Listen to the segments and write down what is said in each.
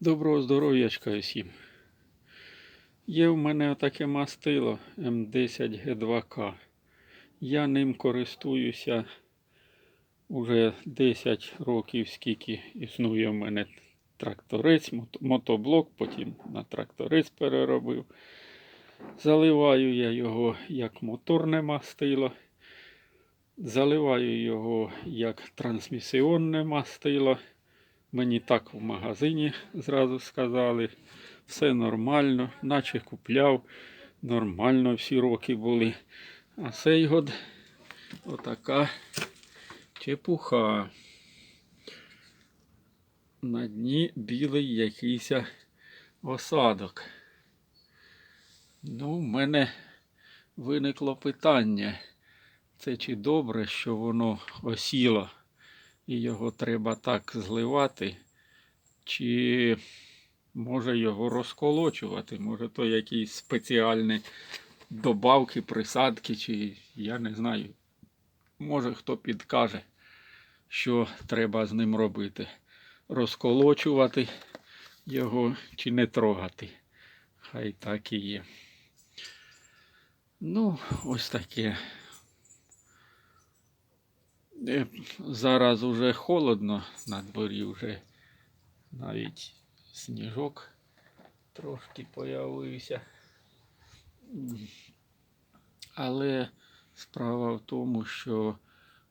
Доброго здоров'ячка усім. Є в мене таке мастило М10Г2К. Я ним користуюся уже 10 років, скільки існує в мене тракторець, мото- мотоблок, потім на тракторець переробив. Заливаю я його як моторне мастило. Заливаю його як трансмісіонне мастило. Мені так в магазині зразу сказали. Все нормально, наче купляв. Нормально всі роки були. А цей год отака чепуха. На дні білий якийсь осадок. Ну, в мене виникло питання. Це чи добре, що воно осіло і його треба так зливати, чи може його розколочувати, може то якісь спеціальні добавки, присадки, чи я не знаю. Може хто підкаже, що треба з ним робити. Розколочувати його чи не трогати. Хай так і є. Ну, ось таке. Е, Зараз уже холодно на дворі, вже навіть сніжок трошки появився. Але справа в тому, що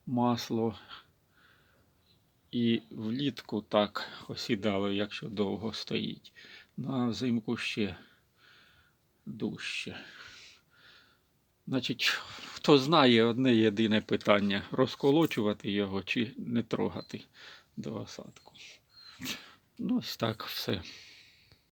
масло і влітку так осідало, якщо довго стоїть. Ну а взимку ще дужче. Значить, хто знає одне єдине питання: розколочувати його чи не трогати до осадку. Ну, ось так все.